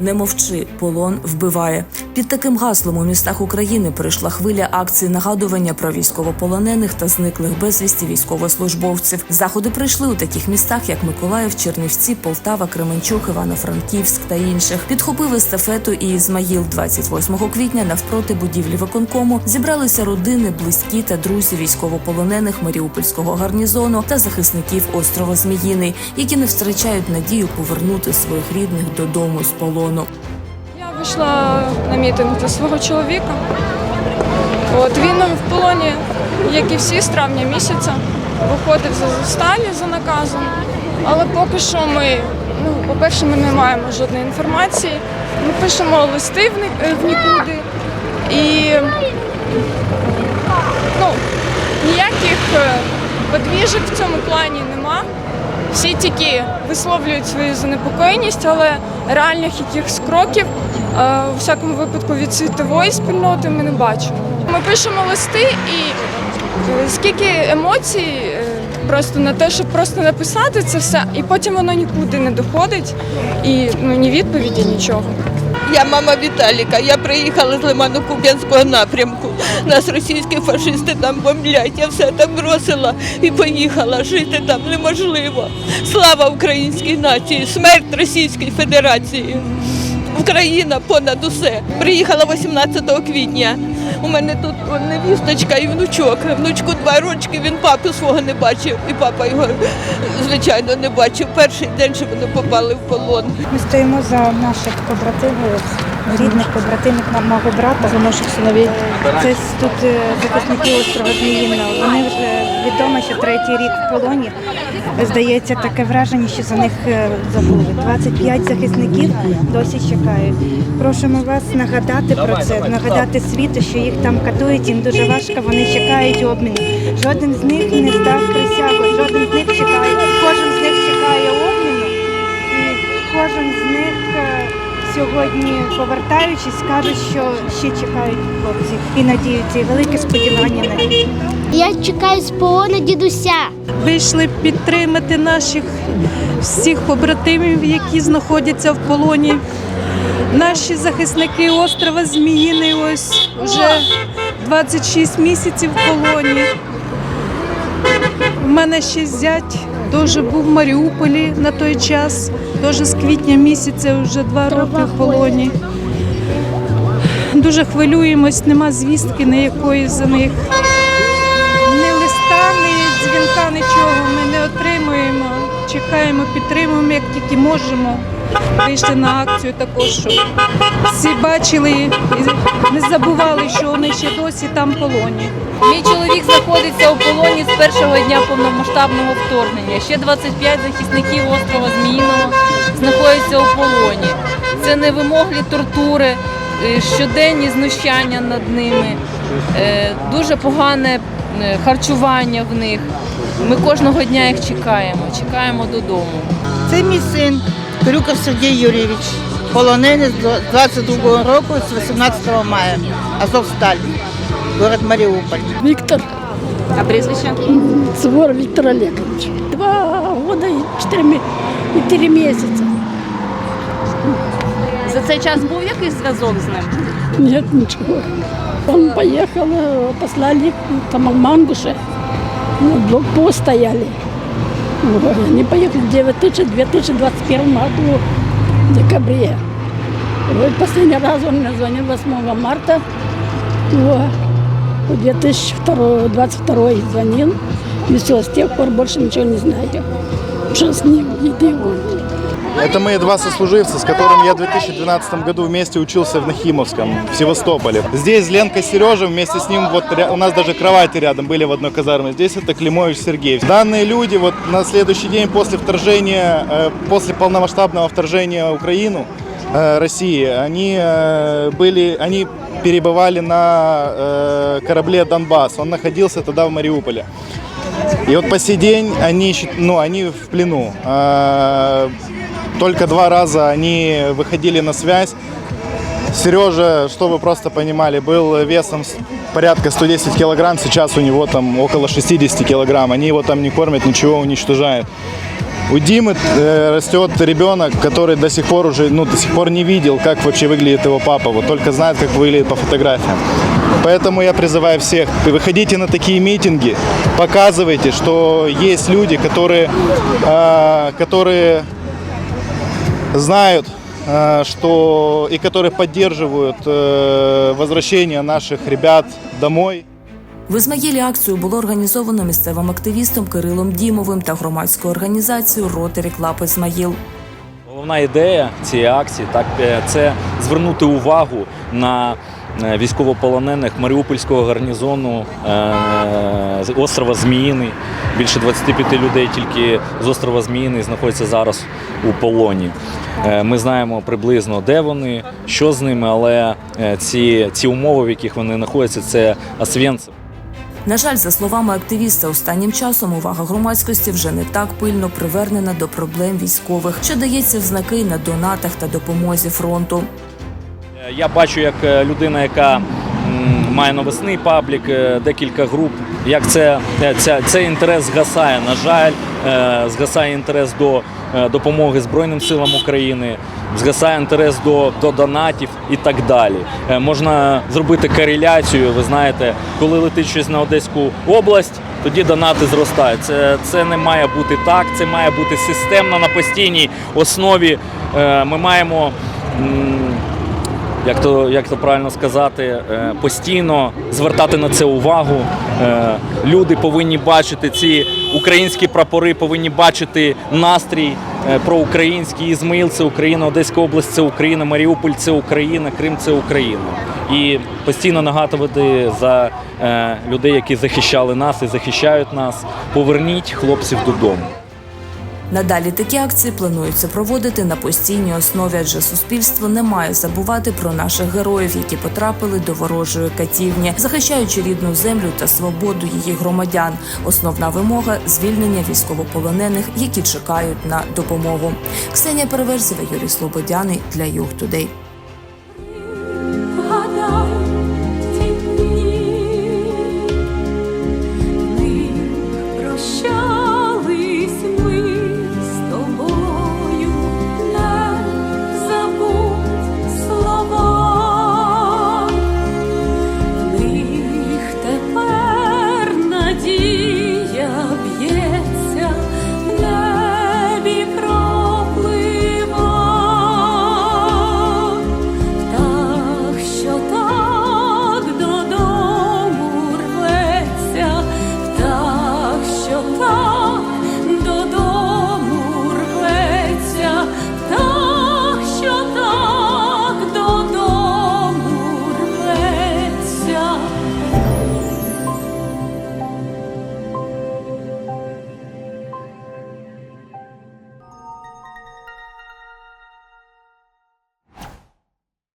Не мовчи, полон вбиває. Під таким гаслом у містах України прийшла хвиля акцій нагадування про військовополонених та зниклих безвісті військовослужбовців. Заходи прийшли у таких містах, як Миколаїв, Чернівці, Полтава, Кременчук, Івано-Франківськ та інших. Підхопив естафету і Ізмаїл 28 квітня навпроти будівлі виконкому зібралися родини, близькі та друзі військовополонених Маріупольського гарнізону та захисників острова Зміїний, які не втрачають надію повернути своїх рідних додому з полону. Вийшла на мітинг до свого чоловіка. От він в полоні, як і всі, з травня місяця, виходив з Азовсталі за наказом. Але поки що ми, ну, по-перше, ми не маємо жодної інформації. Ми пишемо листи в в нікуди. І ну, ніяких е, подвіжок в цьому плані нема. Всі тільки висловлюють свою занепокоєність, але реальних якихось кроків е, у всякому випадку від світової спільноти ми не бачимо. Ми пишемо листи і е, скільки емоцій е, просто на те, щоб просто написати це все, і потім воно нікуди не доходить, і ну ні відповіді, нічого. Я мама Віталіка. Я приїхала з лиману Куп'янського напрямку. Нас російські фашисти там бомблять. Я все там бросила і поїхала. Жити там неможливо. Слава українській нації, смерть Російській Федерації. Україна понад усе. Приїхала 18 квітня. У мене тут невісточка і внучок. Внучку два рочки, він папу свого не бачив, і папа його, звичайно, не бачив. Перший день, що вони попали в полон. Ми стоїмо за наших побратимів, рідних побратимів мого брата, за наших синовів. Це тут е, захисники острова Зміїна. Вони вже відомо, що третій рік в полоні. Здається, таке враження, що за них е, забули. 25 захисників досі чекають. Просимо вас нагадати про це, нагадати світу, що їх там катують, їм дуже важко, вони чекають обміну. Жоден з них не здав присягу, жоден з них чекає, кожен з них чекає обміну. І кожен з них е, сьогодні, повертаючись, каже, що ще чекають хлопці і надіються, і велике сподівання на них. Я чекаю з полону дідуся. вийшли підтримати наших всіх побратимів, які знаходяться в полоні. Наші захисники острова Зміїний ось вже 26 місяців в полоні. У мене ще зять теж був в Маріуполі на той час, теж з квітня місяця вже два роки в полоні. Дуже хвилюємось, нема звістки ніякої за них. Ні листа, ні дзвінка, нічого ми не отримуємо. Чекаємо, підтримуємо, як тільки можемо. Вийшли на акцію також, щоб всі бачили і не забували, що вони ще досі там в полоні. Мій чоловік знаходиться у полоні з першого дня повномасштабного вторгнення. Ще 25 захисників острова Зміїного знаходяться у полоні. Це невимоглі тортури, е, щоденні знущання над ними, е, дуже погане е, харчування в них. Ми кожного дня їх чекаємо, чекаємо додому. Це мій син Крюков Сергій Юрійович, полонений з 22 року, з 18 мая. Азовсталь, город Маріуполь. Виктор А прізвище? Свор Виктор Олегович. Два года и четыре, ме- и три месяца. За цей час був якийсь зв'язок з ним? Нет ничего. Он поехал, э, послали там в Мангуше. Ну, блокпост стояли. Вот, Они поехали в 2021 году, в декабре. Вот последний раз он мне звонил 8 марта. Вот. В 2022 звонил. И все, с тех пор больше ничего не знаю. Что с ним, где он. Это мои два сослуживца, с которыми я в 2012 году вместе учился в Нахимовском, в Севастополе. Здесь Ленка Сережа, вместе с ним, вот у нас даже кровати рядом были в одной казарме. Здесь это Климович Сергей. Данные люди вот на следующий день после вторжения, э, после полномасштабного вторжения в Украину, э, России, они э, были, они перебывали на корабле Донбасс. Он находился тогда в Мариуполе. И вот по сей день они, ну, они в плену. Только два раза они выходили на связь. Сережа, чтобы вы просто понимали, был весом порядка 110 килограмм, сейчас у него там около 60 килограмм. Они его там не кормят, ничего уничтожают. У Димы э, растет ребенок, который до сих пор уже, ну, до сих пор не видел, как вообще выглядит его папа, вот только знает, как выглядит по фотографиям. Поэтому я призываю всех, выходите на такие митинги, показывайте, что есть люди, которые, э, которые знают, э, что и которые поддерживают э, возвращение наших ребят домой. В Ізмаїлі акцію було організовано місцевим активістом Кирилом Дімовим та громадською організацією Ротary Club Ізмаїл. Головна ідея цієї акції так е, це звернути увагу на е, військовополонених Маріупольського гарнізону е, з острова Зміїний. Більше 25 людей тільки з острова Зміїний знаходяться зараз у полоні. Е, Ми знаємо приблизно, де вони, що з ними, але е, ці, ці умови, в яких вони знаходяться, це Освєнцим. На жаль, за словами активіста, останнім часом увага громадськості вже не так пильно привернена до проблем військових, що дається в знаки на донатах та допомозі фронту. Я бачу, як е, людина, яка має новосний паблік, е, декілька груп, як це, е, ця, цей інтерес згасає. На жаль, згасає інтерес до допомоги Збройним силам України, згасає інтерес до, до донатів і так далі. Можна зробити кореляцію, ви знаєте, коли летить щось на Одеську область. Тоді донати зростають. Це, це не має бути так, це має бути системно на постійній основі. Ми маємо як то, як то правильно сказати, е, постійно звертати на це увагу. Е, Люди повинні бачити ці українські прапори, повинні бачити настрій е, проукраїнський. Ізмаїл це Україна, Одеська область це Україна, Маріуполь це Україна, Крим це Україна. І постійно нагадувати за людей, які захищали нас і захищають нас. Поверніть хлопців додому. Надалі такі акції планується проводити на постійній основі, адже суспільство не має забувати про наших героїв, які потрапили до ворожої катівні, захищаючи рідну землю та свободу її громадян. Основна вимога звільнення військовополонених, які чекають на допомогу. Ксенія Переверзева, Юрій Слободяний для Юг Тудей.